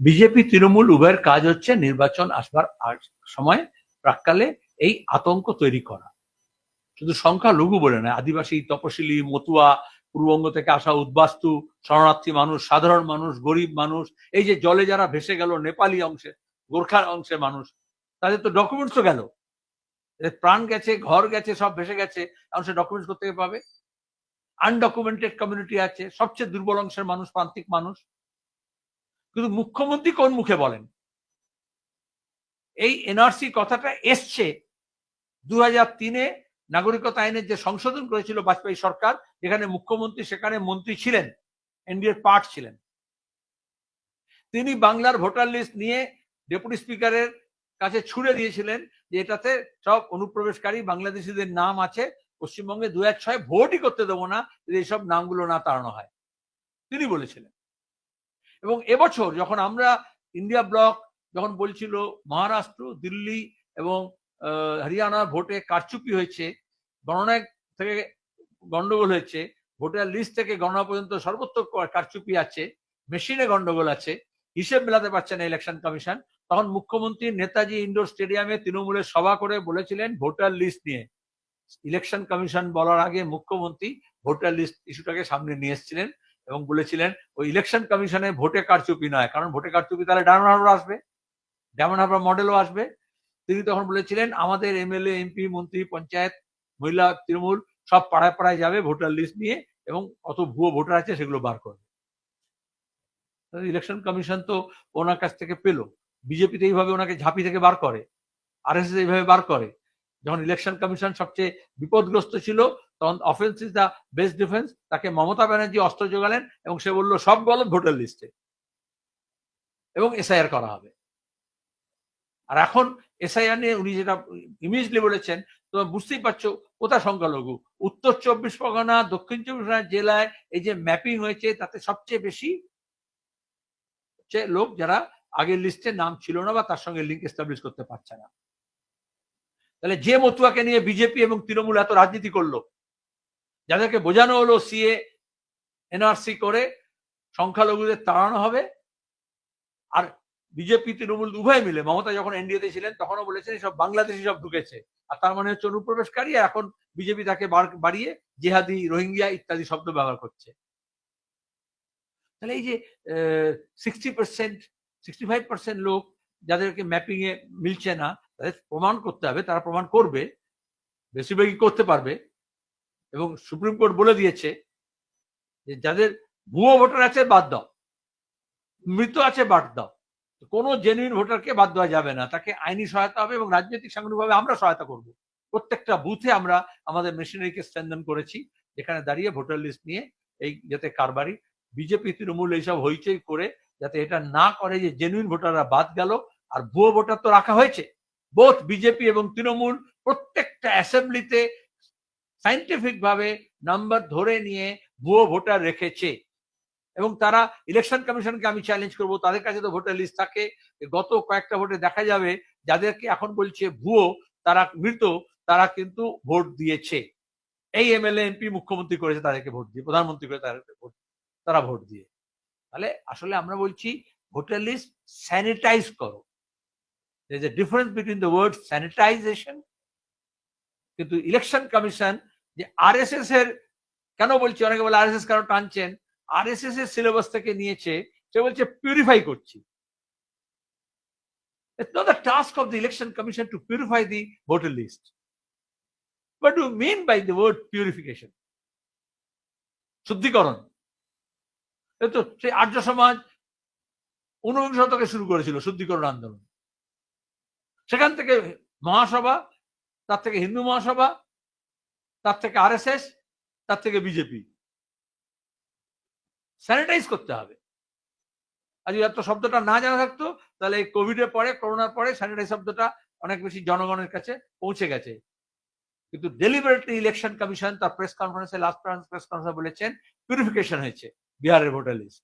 BJP Trinamool উভয়ের কাজ হচ্ছে নির্বাচন আসবার সময় প্রাককালে এই আতঙ্ক তৈরি করা। শুধু সংখ্যা লঘু বলে নয়, আদিবাসী, তপশিলি, মতুয়া, পূর্ববঙ্গ থেকে আসা উদ্বাস্তু, শরণার্থী মানুষ, সাধারণ মানুষ, গরিব মানুষ, এই যে জলে যারা ভেসে গেল নেপালি অংশে, গোর্খার অংশে মানুষ, তাদের তো ডকুমেন্টসও গেল। প্রাণ গেছে, ঘর গেছে, সব ভেসে গেছে, এখন সে ডকুমেন্টস করতে পাবে? আনডকুমেন্টেড কমিউনিটি আছে, সবচেয়ে দুর্বল অংশের মানুষ, প্রান্তিক মানুষ। কিন্তু মুখ্যমন্ত্রী কোন মুখে বলেন? এই এনআরসি কথাটা এসছে। দু তিনে নাগরিকতা আইনের যে সংশোধন করেছিল বাজপেয়ী সরকার, যেখানে মুখ্যমন্ত্রী, সেখানে মন্ত্রী ছিলেন, এনডিএর পার্ট ছিলেন। তিনি বাংলার ভোটার লিস্ট নিয়ে ডেপুটি স্পিকারের কাছে ছুড়ে দিয়েছিলেন যে এটাতে সব অনুপ্রবেশকারী বাংলাদেশিদের নাম আছে, পশ্চিমবঙ্গে দু এক ছয় ভোটই করতে দেবো না, যদি এইসব নামগুলো না তাড়ানো হয়। তিনি বলেছিলেন। এবং এবছর যখন আমরা ইন্ডিয়া ব্লক যখন বলছিল মহারাষ্ট্র, দিল্লি এবং হরিয়ানা ভোটে কারচুপি হয়েছে গণনায় থেকে গন্ডগোল হয়েছে, ভোটার লিস্ট থেকে গণনা পর্যন্ত সর্বত্র কারচুপি আছে মেশিনে গন্ডগোল আছে, হিসেব মেলাতে পারছে না ইলেকশন কমিশন তখন মুখ্যমন্ত্রী নেতাজি ইন্ডোর স্টেডিয়ামে তৃণমূলের সভা করে বলেছিলেন ভোটার লিস্ট নিয়ে। ইলেকশন কমিশন বলার আগে মুখ্যমন্ত্রী ভোটার লিস্ট ইস্যুটাকে সামনে নিয়ে এসেছিলেন। এবং বলেছিলেন, ওই ইলেকশন কমিশনে ভোটে কারচুপি নয়, কারণ ভোটে কারচুপি তাহলে ডায়মন্ড হারবার আসবে, ডায়মন্ড হারবার মডেলও আসবে। তিনি তখন বলেছিলেন, আমাদের এমএলএ, এমপি, মন্ত্রী, পঞ্চায়েত, মহিলা, তৃণমূল সব পাড়ায় পাড়ায় যাবে ভোটার লিস্ট নিয়ে এবং কত ভুয়ো ভোটার আছে সেগুলো বার করবে। ইলেকশন কমিশন তো ওনার কাছ থেকে পেল। বিজেপিতে এইভাবে ওনাকে ঝাঁপি থেকে বার করে আর এস এইভাবে বার করে। যখন ইলেকশন কমিশন সবচেয়ে বিপদগ্রস্ত ছিল, তখন offence is the best defence তাকে মমতা ব্যানার্জি অস্ত্র যোগালেন এবং সে বলল, সব গলত ভোটার লিস্টে এবং এসআইআর করা হবে। আর এখন এসআইআর নিয়ে উনি যেটা ইমিডিয়েটলি বলেছেন তো বুঝতেই পারছ কোথায় সংখ্যালঘু? উত্তর চব্বিশ পরগনা, দক্ষিণ চব্বিশ পরগনা জেলায় এই যে ম্যাপিং হয়েছে, তাতে সবচেয়ে বেশি লোক যারা আগের লিস্টে নাম ছিল না বা তার সঙ্গে লিঙ্ক এস্টাবলিশ করতে পারছে না। তাহলে যে মতুয়াকে নিয়ে বিজেপি এবং তৃণমূল এত রাজনীতি করল, যাদেরকে বোঝানো হলো সিএ, এনআরসি করে সংখ্যালঘুদের তাড়ানো হবে, আর বিজেপি, তৃণমূল উভয় মিলে, মমতা যখন এনডিএতে ছিলেন, তখনও বলেছেন সব বাংলাদেশি সব ঢুকেছে। আর তার মানে হচ্ছে অনুপ্রবেশকারী এখন বিজেপি তাকে বাড়িয়ে জেহাদি, রোহিঙ্গিয়া ইত্যাদি শব্দ ব্যবহার করছে। তাহলে এই যে sixty percent sixty five percent লোক যাদেরকে ম্যাপিং এ মিলছে না তাদের প্রমাণ করতে হবে, তারা প্রমাণ করবে, বেশিরভাগই করতে পারবে। এবং সুপ্রিম কোর্ট বলে দিয়েছে যে যাদের ভুয়ো ভোটার আছে বাদ দাও, মৃত আছে বাদ দাও। কোনো জেনুইন ভোটারকে বাদ দেওয়া যাবে না, তাকে আইনি সহায়তা হবে এবং রাজনৈতিক সাংগঠনিকভাবে আমরা সহায়তা করব। প্রত্যেকটা বুথে আমরা আমাদের মেশিনারিকে স্ট্রেন্থন করেছি, যেখানে দাঁড়িয়ে ভোটার লিস্ট নিয়ে এই যাতে কারবারি, বিজেপি, তৃণমূল এইসব হইচই করে যাতে এটা না করে যে জেনুইন ভোটাররা বাদ গেল, আর ভুয়ো ভোটার তো রাখা হয়েছে। বোথ বিজেপি এবং তৃণমূল প্রত্যেকটা অ্যাসেম্বলিতে সাইন্টিফিক ভাবে নাম্বার ধরে নিয়ে ভুয়ো ভোটার রেখেছে। এবং তারা ইলেকশন কমিশনকে আমি চ্যালেঞ্জ করব, তাদের কাছে তো ভোটার লিস্ট থাকে। গত কয়েকটা ভোটে দেখা যাবে, যাদেরকে এখন বলছে ভুয়ো, তারা মৃত, তারা কিন্তু ভোট দিয়েছে। এই এমএলএ, এমপি মুখ্যমন্ত্রী করেছে, তাদেরকে ভোট দিয়ে, প্রধানমন্ত্রী করে তাদেরকে ভোট, তারা ভোট দিয়ে। তাহলে আসলে আমরা বলছি ভোটার লিস্ট স্যানিটাইজ করো। There's a difference between the word sanitization কিন্তু ইলেকশন কমিশন যে আরএসএস এর কেন বলছি অনেকে বলে আরএসএস কেন টানছেন আরএসএস এর সিলেবাস থেকে নিয়েছে সে বলছে পিউরিফাই করছি It's not the task of the election commission to purify the voter list. What do you mean by the word purification? শুদ্ধিকরণ এই তো সেই আর্য সমাজ ঊনবিংশ শতকে শুরু করেছিল শুদ্ধিকরণ আন্দোলন সেখান থেকে মহাসভা, তার থেকে হিন্দু মহাসভা, তার থেকে আরএসএস, তার থেকে বিজেপি। স্যানিটাইজ করতে হবে। আর যদি এত শব্দটা না জানা থাকতো, তাহলে এই কোভিডের পরে, করোনার পরে স্যানিটাইজ শব্দটা অনেক বেশি জনগণের কাছে পৌঁছে গেছে। কিন্তু ডেলিভারেটলি ইলেকশন কমিশন তার প্রেস কনফারেন্সে লাস্ট প্রেস কনফারেন্সে বলেছেন পিউরিফিকেশন হয়েছে বিহারের ভোটার লিস্ট